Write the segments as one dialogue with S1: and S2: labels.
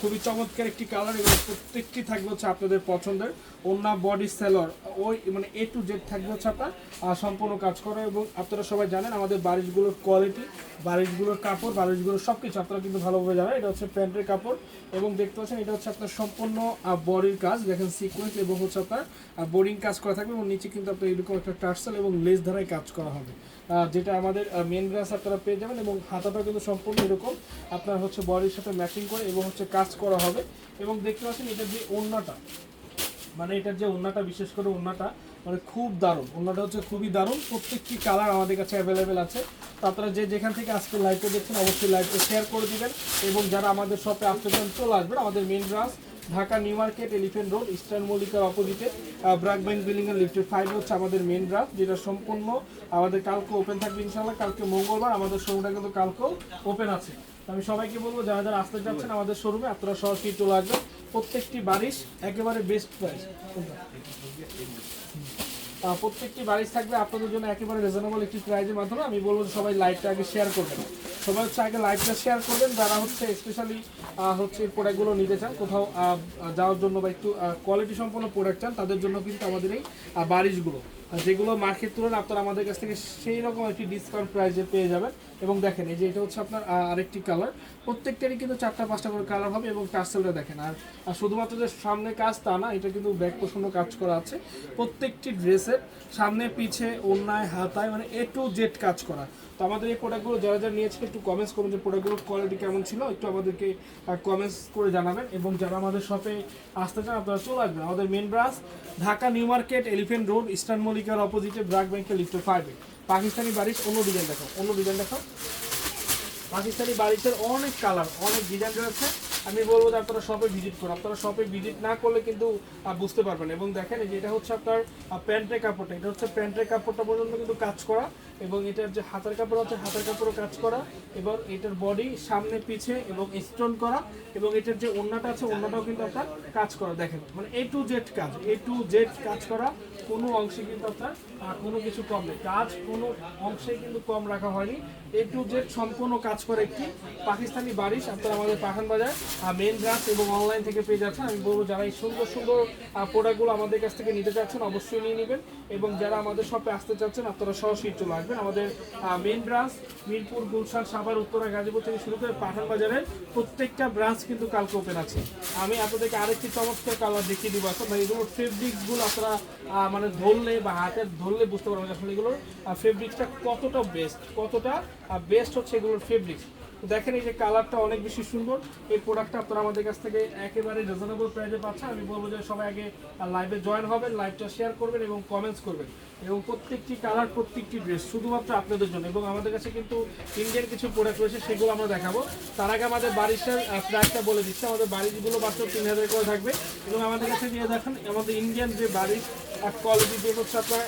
S1: খুবই চমৎকার একটি কালার এবং প্রত্যেকটি থাকবে হচ্ছে আপনাদের পছন্দের। অন্য বডি সেলর ওই মানে এ টু জেড থাকবে হচ্ছে আপনার সম্পূর্ণ কাজ করা এবং আপনারা সবাই জানেন আমাদের বারিশগুলোর কোয়ালিটি বারিশগুলোর কাপড় বারিশগুলোর সব কিছু আপনারা কিন্তু ভালোভাবে জানেন। এটা হচ্ছে প্যান্টের কাপড় এবং দেখতে পাচ্ছেন এটা হচ্ছে আপনার সম্পূর্ণ বডির কাজ। দেখেন সিকোয়েন্স এবং হচ্ছে আপনার বোরিং কাজ করা থাকবে এবং নিচে কিন্তু আপনার এরকম একটা টার্সেল এবং লেস ধারায় কাজ করা হবে। যেটা আমাদের মেন গ্রাস আপনারা পেয়ে যাবেন এবং হাতাটা কিন্তু সম্পূর্ণ এরকম। আপনার হচ্ছে বডির সাথে ম্যাচিং করে এবং হচ্ছে কাজ করা হবে। এবং দেখতে পাচ্ছেন এটা যে ওড়নাটা মানে এটার যে ওড়নাটা, বিশেষ করে ওড়নাটা মানে খুব দারুণ। ওড়নাটা হচ্ছে খুবই দারুণ। প্রত্যেকটি কালার আমাদের কাছে অ্যাভেলেবেল আছে। তো আপনারা যে যেখান থেকে আজকে লাইভটা দেখছেন, অবশ্যই লাইভটা শেয়ার করে দিবেন। এবং যারা আমাদের শপে আসতে চান, চলে আসবেন। আমাদের main branch Dhaka new market elephant road eastern মল্লিকার অপোজিটে ব্র্যাক ব্যাংক বিল্ডিং এর লিফটের ফাইভ হচ্ছে আমাদের মেন ব্রাঞ্চ যেটা সম্পূর্ণ, আমাদের কালকে ওপেন থাকবে ইনশাল্লাহ কালকে মঙ্গলবার আমাদের শোরুমটা কিন্তু কালকেও ওপেন আছে। আমি সবাইকে বলব, যারা যারা আসতে চাচ্ছেন আমাদের শোরুমে আপনারা সরাসরি চলে আসবেন। প্রত্যেকটি বারিশ একেবারে বেস্ট প্রাইস প্রত্যেকটি বারিশ থাকবে আপনাদের জন্য একেবারে রিজনেবল একটি প্রাইজের মাধ্যমে। আমি বলব সবাই লাইভটা আগে শেয়ার করবেন। সবাই হচ্ছে আগে লাইভটা শেয়ার করবেন। যারা হচ্ছে স্পেশালি হচ্ছে প্রোডাক্টগুলো নিতে চান, কোথাও যাওয়ার জন্য বা একটু কোয়ালিটি সম্পন্ন প্রোডাক্ট চান, তাদের জন্য কিন্তু আমাদের এই বারিশগুলো। যেগুলো মার্কেট তুলনায় আপনারা আমাদের কাছ থেকে সেই রকম একটি ডিসকাউন্ট প্রাইসে পেয়ে যাবেন। এবং দেখেন, এই যে এটা হচ্ছে আপনার আরেকটি কালার প্রত্যেকটারই কিন্তু চারটা, পাঁচটা করে কালার হবে এবং টার্সেলটা দেখেন, আর শুধুমাত্র যে সামনে কাজ তা না, এটা কিন্তু ব্যাক পোষণ কাজ করা আছে। প্রত্যেকটি ড্রেসের সামনে, পিছে অন্যায় হাতায় মানে এ টু জেড কাজ করা। তো আমাদের এই প্রোডাক্টগুলো যারা যারা নিয়েছে একটু কমেন্টস করুন যে প্রোডাক্টগুলোর কোয়ালিটি কেমন ছিল। একটু আমাদেরকে কমেন্টস করে জানাবেন এবং যারা আমাদের শপে আসতে চান আপনারা চলে আসবেন। আমাদের main branch Dhaka new market elephant road eastern মল্লিকার অপোজিটে ব্রাক ব্যাংকের লিফটে ফাইভে পাকিস্তানি বাড়ির অন্য ডিজাইন দেখো অন্য ডিজাইন দেখো পাকিস্তানি বাড়িতে অনেক কালার অনেক ডিজাইন রয়েছে। আমি বলব যে আপনারা শপে ভিজিট করুন। আপনারা শপে ভিজিট না করলে কিন্তু বুঝতে পারবেন এবং দেখেন যে এটা হচ্ছে আপনার প্যান্টের কাপড়টা। এটা হচ্ছে প্যান্টের কাপড়টা পর্যন্ত কিন্তু কাজ করা। এবং এটার যে হাতের কাপড় আছে, হাতের কাপড়ও কাজ করা। এবং এটার বডি সামনে, পিছে এবং স্টোন করা। এবং এটার যে ওড়নাটা আছে, ওড়নাটাও কিন্তু আপনার কাজ করা। দেখেন মানে এ টু জেড কাজ এ টু জেড কাজ করা। কোনো অংশে কিন্তু আপনার কোনো কিছু কম নেই। কাজ কোনো অংশে কিন্তু কম রাখা হয়নি। এ টু জেড সম্পূর্ণ কাজ করে একটি পাকিস্তানি বারিশ, আপনারা আমাদের পাঠান বাজার মেন ব্রাঞ্চ এবং অনলাইন থেকে পেয়ে যাচ্ছেন। আমি বলব যারা এই সুন্দর সুন্দর প্রোডাক্টগুলো আমাদের কাছ থেকে নিতে চাচ্ছেন অবশ্যই নিয়ে নেবেন এবং যারা আমাদের শপে আসতে চাচ্ছেন, আপনারা সরাসরি চলে আসবেন। আমাদের মেন ব্রাঞ্চ মিরপুর, গুলশান, সাভার, উত্তরা, গাজীপুর থেকে শুরু করে পাঠান বাজারের প্রত্যেকটা ব্রাঞ্চ কিন্তু কালকে ওপেন আছে। আমি আপনাদেরকে আরেকটি চমৎকার কালার দেখিয়ে দিব। এখন এগুলোর ফেব্রিক্সগুলো আপনারা মানে ধরলে বা হাতে ধরলে বুঝতে পারবেন যে আসলে এগুলোর ফেব্রিক্সটা কতটা বেস্ট কতটা বেস্ট হচ্ছে এগুলোর ফেব্রিক্স দেখেন এই যে কালারটা অনেক বেশি সুন্দর। এই প্রোডাক্টটা আপনারা আমাদের কাছ থেকে একেবারে রিজনেবল প্রাইসে পাচ্ছেন। আমি বলব যে সবাই আগে লাইভে জয়েন হবেন লাইভটা শেয়ার করবেন এবং কমেন্টস করবেন। এবং প্রত্যেকটি কালার প্রত্যেকটি ড্রেস শুধুমাত্র আপনাদের জন্য। এবং আমাদের কাছে কিন্তু ইন্ডিয়ান কিছু প্রোডাক্ট রয়েছে, সেগুলো আমরা দেখাবো। তার আগে আমাদের বারিশের প্রাইসটা বলে দিচ্ছি। আমাদের বাড়িগুলো মাত্র তিন হাজার করে থাকবে। এবং আমাদের কাছে নিয়ে দেখেন, আমাদের ইন্ডিয়ান যে বাড়ির কোয়ালিটি যে হচ্ছে আপনার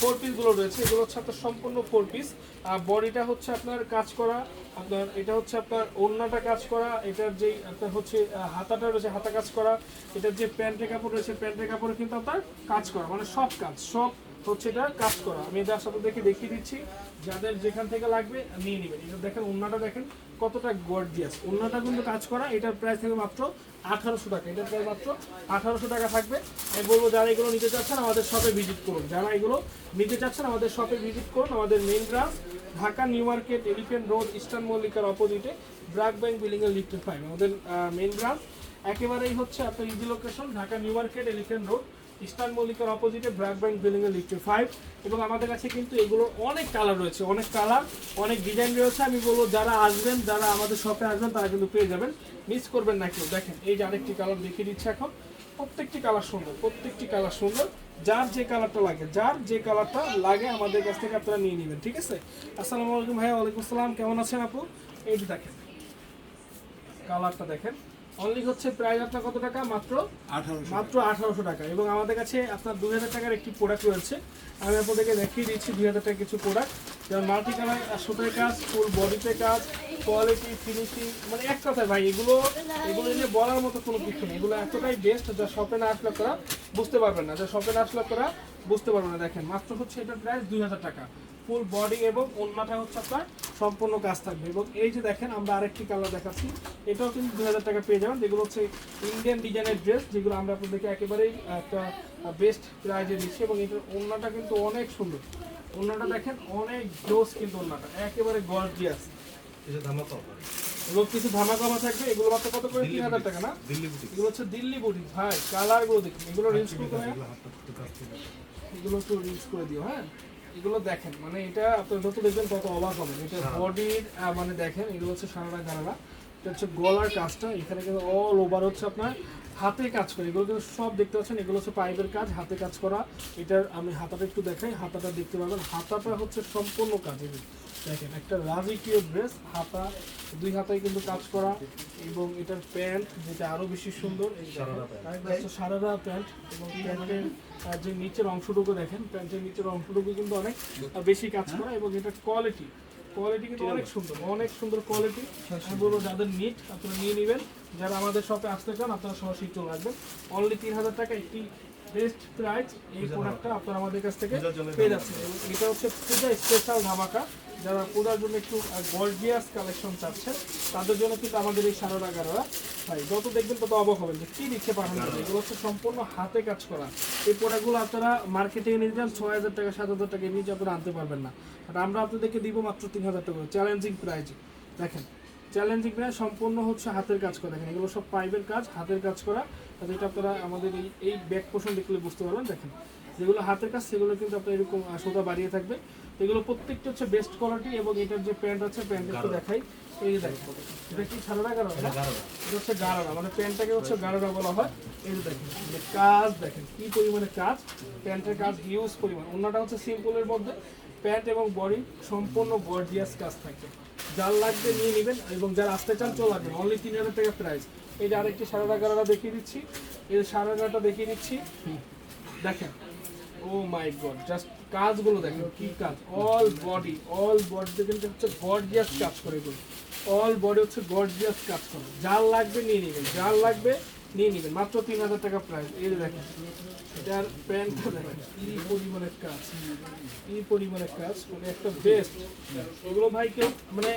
S1: ফোর পিসগুলো রয়েছে, এগুলো হচ্ছে আপনার সম্পূর্ণ ফোর পিস আর বডিটা হচ্ছে আপনার কাজ করা, আপনার এটা হচ্ছে আপনার ওড়নাটা কাজ করা, এটার যে আপনার হচ্ছে হাতাটা রয়েছে, হাতা কাজ করা, এটার যে প্যান্টের কাপড় রয়েছে, প্যান্টের কাপড়ে কিন্তু আপনার কাজ করা মানে সব কাজ, সব হচ্ছে এটা কাজ করা। আমি যার সাথে দেখে দেখিয়ে দিচ্ছি। যাদের যেখান থেকে লাগবে নিয়ে নেবেন। এটা দেখেন, ওড়নাটা দেখেন কতটা গর্জিয়াস ওড়নাটা কিন্তু কাজ করা, এটার প্রাইস থাকবে মাত্র আঠারোশো টাকা। এটার প্রাইস মাত্র আঠারোশো টাকা থাকবে। আমি বলব, যারা এগুলো নিতে চাচ্ছেন, আমাদের শপে ভিজিট করুন। যারা এগুলো নিতে চাচ্ছেন, আমাদের শপে ভিজিট করুন। আমাদের main branch Dhaka new market elephant road eastern মল্লিকার অপোজিটে ব্র্যাক ব্যাংক বিল্ডিং এর লিফটের ফাইভ আমাদের মেন ব্রাঞ্চ একেবারেই হচ্ছে আপনার easy location Dhaka new market elephant road eastern মল্লিকার অপোজিটে ব্র্যাক ব্যাংক বিল্ডিং এর লিফটের ফাইভ এবং আমাদের কাছে কিন্তু এগুলোর অনেক কালার রয়েছে, অনেক কালার অনেক ডিজাইন রয়েছে। আমি বলব, যারা আসবেন, যারা আমাদের শপে আসবেন, তারা কিন্তু পেয়ে যাবেন। মিস করবেন না কেউ। দেখেন, এই যে আরেকটি কালার দেখিয়ে দিচ্ছে এখন। প্রত্যেকটি কালার সুন্দর, প্রত্যেকটি কালার সুন্দর। যার যে কালারটা লাগে, যার যে কালারটা লাগে, আমাদের কাছ থেকে আপনারা নিয়ে নেবেন, ঠিক আছে? আসসালামু আলাইকুম ভাইয়া, ওয়ালাইকুম আসসালাম। কেমন আছেন আপু? এই দেখেন কালারটা দেখেন। অনলি হচ্ছে প্রাইস আপনার কত টাকা? মাত্র মাত্র আঠারোশো টাকা। এবং আমাদের কাছে আপনার দুই হাজার টাকার একটি প্রোডাক্ট রয়েছে। আমি আপনাদেরকে দেখিয়ে দিচ্ছি দুই হাজার টাকার কিছু প্রোডাক্ট যেমন মাল্টি কালার সুতের কাজ ফুল বডিতে কাজ কোয়ালিটি ফিনিশিং মানে এক কথায় ভাই এগুলো এগুলো নিয়ে বলার মতো কোনো কিছু নেই। এগুলো এতটাই বেস্ট যা শপে না আসলে করা বুঝতে পারবেন না। যা শপে না আসলে করা বুঝতে পারবেন না। দেখেন মাত্র হচ্ছে এটার প্রাইস দুই হাজার টাকা। ফুল বডি এবং ওন্নাটা হচ্ছে আপনার সম্পূর্ণ কাজ থাকবে। এবং এই যে দেখেন আমরা আরেকটি কালার দেখাচ্ছি। এটাও কিন্তু দুই হাজার টাকা পেয়ে যাবেন। যেগুলো হচ্ছে ইন্ডিয়ান ডিজাইনের ড্রেস যেগুলো আমরা আপনাদেরকে একেবারেই একটা বেস্ট প্রাইজে দিচ্ছি। এবং এটার ওন্নাটা কিন্তু অনেক সুন্দর। ওন্নাটা দেখেন অনেক জোস কিন্তু ওন্নাটা একেবারে গর্জিয়াস
S2: এটা ধামাকা।
S1: এবং কিছু ধামাকামা থাকবে। এগুলো মাত্র কত করে? তিন হাজার টাকা না? এগুলো হচ্ছে দিল্লি বুটি ভাই কালারগুলো দেখুন। এগুলো রিলস করে
S2: এগুলো হাতটা একটু কাছ থেকে।
S1: এগুলো একটু রিলস করে দিও হ্যাঁ? এগুলো দেখেন মানে এটা আপনার যত দেখবেন তত অবাক হবেন। এটা বডির মানে দেখেন এগুলো হচ্ছে সারারা গানারা এটা হচ্ছে গলার কাজটা এখানে কিন্তু অল ওভার হচ্ছে আপনার হাতে কাজ করে। এগুলো কিন্তু সব দেখতে পাচ্ছেন এগুলো হচ্ছে পাইপের কাজ হাতে কাজ করা। এটার আমি হাতাটা একটু দেখাই হাতাটা দেখতে পাবেন হাতাটা হচ্ছে সম্পূর্ণ কাজ যে দেখেন একটা রাজকীয় ড্রেস হাতা দুই হাতায় কিন্তু কাজ করা এবং এটার প্যান্ট যেটা আরও বেশি সুন্দর
S2: সারারা
S1: প্যান্ট। এবং প্যান্টের যে নিচের অংশটুকু দেখেন প্যান্টের নিচের অংশটুকু কিন্তু অনেক বেশি কাজ করা এবং এটার কোয়ালিটি কোয়ালিটি কিন্তু অনেক সুন্দর অনেক সুন্দর কোয়ালিটি আমি বলব যাদের নিট আপনারা নিয়ে নেবেন। যারা আমাদের শপে আসতে চান আপনারা সরাসরি চলে আসবেন। অনলি তিন হাজার টাকা একটি বেস্ট প্রাইস এই প্রোডাক্টটা আপনারা আমাদের কাছ থেকে পেয়ে যাচ্ছেন। এবং এটা হচ্ছে পূজা স্পেশাল ধামাকা। যারা পূজার জন্য একটু গর্জিয়াস কালেকশন চাচ্ছেন তাদের জন্য কিন্তু আমাদের এই সারারা গারারা ভাই, যত দেখবেন তত অবাক হবেন যে কী দিচ্ছে পাঠানো এগুলো হচ্ছে সম্পূর্ণ হাতে কাজ করা। এই প্রোডাক্টগুলো আপনারা মার্কেটে নিয়ে যান ছয় হাজার টাকা, সাত হাজার টাকা নিয়ে আপনারা আনতে পারবেন না। আর আমরা আপনাদেরকে দিব মাত্র তিন হাজার টাকা চ্যালেঞ্জিং প্রাইজ দেখেন চ্যালেঞ্জিং প্রাইস সম্পূর্ণ হচ্ছে হাতের কাজ করা। দেখেন, এগুলো সব পাইপের কাজ, হাতের কাজ করা। যেটা আপনারা আমাদের এই এই ব্যাক পোষণ দেখলে বুঝতে পারবেন। দেখেন, যেগুলো হাতের কাজ, সেগুলো কিন্তু আপনার এরকম সোদা বাড়িয়ে থাকবে। এগুলো প্রত্যেকটা হচ্ছে বেস্ট কোয়ালিটি এবং এটার যে প্যান্ট আছে প্যান্ট একটু দেখাই। এই যে দেখেন এটা কি সারা টাকা
S2: এটা।
S1: এটা হচ্ছে গারারা মানে প্যান্টটাকে হচ্ছে গারারা বলা হয়। এই যে দেখেন যে কাজ দেখেন কি পরিমাণে কাজ। প্যান্টের কাজ হিউজ পরিমাণ। অন্যটা হচ্ছে সিম্পলের মধ্যে। প্যান্ট এবং বডি সম্পূর্ণ গর্জিয়াস কাজ থাকবে যার লাগবে নিয়ে নেবেন এবং যার আসতে চান চলে আসবেন। অনলি তিন হাজার টাকা প্রাইস এই যে আরেকটি সারারা গারারা দেখিয়ে দিচ্ছি। এই যে সারারাটা দেখিয়ে দিচ্ছি। দেখেন ও মাই গড জাস্ট কাজগুলো দেখেন, কি কাজ? অল বডি অল বডিতে কিন্তু হচ্ছে গর্জিয়াস কাজ করে এগুলো। অল বডি হচ্ছে গর্জিয়াস কাজ করে। যার লাগবে নিয়ে নেবেন, যার লাগবে নিয়ে নেবেন। মাত্র তিন হাজার টাকা প্রাইস এই দেখেন, এটার প্যান্টটা দেখেন, কি পরিমাণের কাজ, কি পরিমাণের কাজ মানে একটা বেস্ট এগুলো ভাই কেউ মানে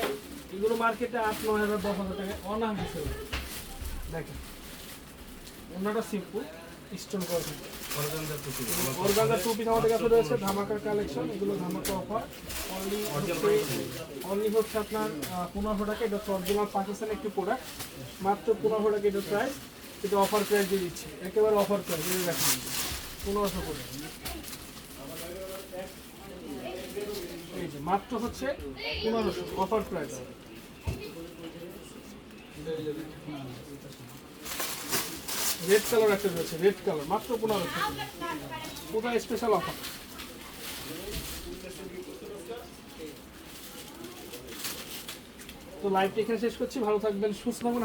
S1: এগুলো মার্কেটে আট, নয় হাজার, দশ হাজার টাকা অনাম হিসেবে দেখেন। অন্যটা সিম্পল স্টোন করে থাকে
S2: অর্গানজার টুপি।
S1: অর্গানজা টু আমাদের কাছে রয়েছে ধামাকা কালেকশন এগুলো ধামাকা অফার অনলি অনলি হচ্ছে আপনার পনেরোশো টাকা এটা হচ্ছে অরিজিনাল পাকিস্তান একটি প্রোডাক্ট মাত্র পনেরোশো টাকা এটা প্রাইস এটা অফার প্রাইস দিয়ে দিচ্ছি। একেবারে অফার প্রাইস এটা দেখেন পনেরোশো করে। এই যে মাত্র হচ্ছে পনেরোশো অফার প্রাইস রেড কালার একটা রয়েছে রেড কালার মাত্র পনেরো কোথায় স্পেশাল অফার তো লাইভটা এখানে শেষ করছি, ভালো থাকবেন, সুস্থ থাকবেন